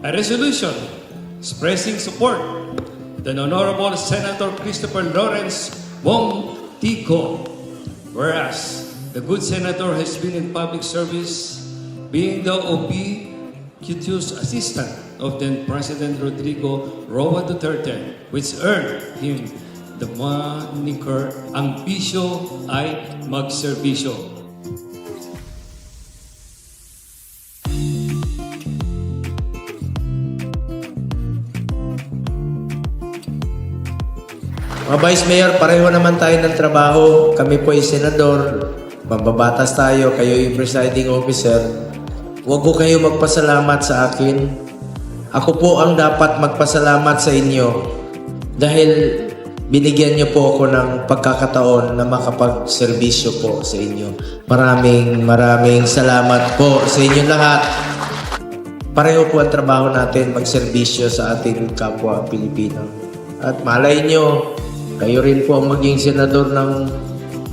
A resolution expressing support to the Honorable Senator Christopher Lawrence Wong Tico. Whereas the good senator has been in public service, being the ubiquitous assistant of then President Rodrigo Roa Duterte, which earned him the moniker Ambisyo ay Magserbisyo. Mga Vice Mayor, pareho naman tayo ng trabaho. Kami po ay senador. Mambabatas tayo, kayo yung presiding officer. Huwag ko kayo magpasalamat sa akin. Ako po ang dapat magpasalamat sa inyo dahil binigyan niyo po ako ng pagkakataon na makapagserbisyo po sa inyo. Maraming maraming salamat po sa inyo lahat. Pareho po ang trabaho natin magserbisyo sa ating kapwa Pilipino. At malay nyo, kayo rin po ang maging senador ng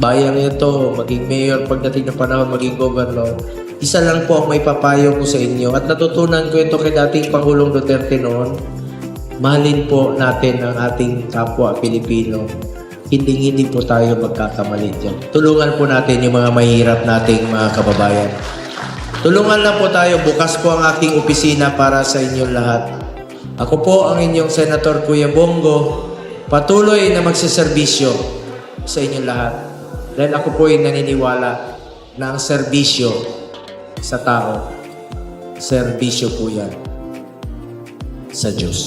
bayang ito, maging mayor pagdating ng panahon, maging governor. Isa lang po ang may papayo ko sa inyo at natutunan ko ito kay dating Pangulong Duterte noon. Mahalin po natin ang ating kapwa Pilipino. Hindi hindi po tayo magkakamali dyan. Tulungan po natin yung mga mahirap nating mga kababayan. Tulungan lang po tayo. Bukas po ang aking opisina para sa inyong lahat. Ako po ang inyong Senator Kuya Bongo. Patuloy na magsiservisyo sa inyong lahat. Dahil ako po ay naniniwala na ang serbisyo sa tao, serbisyo po yan sa Diyos.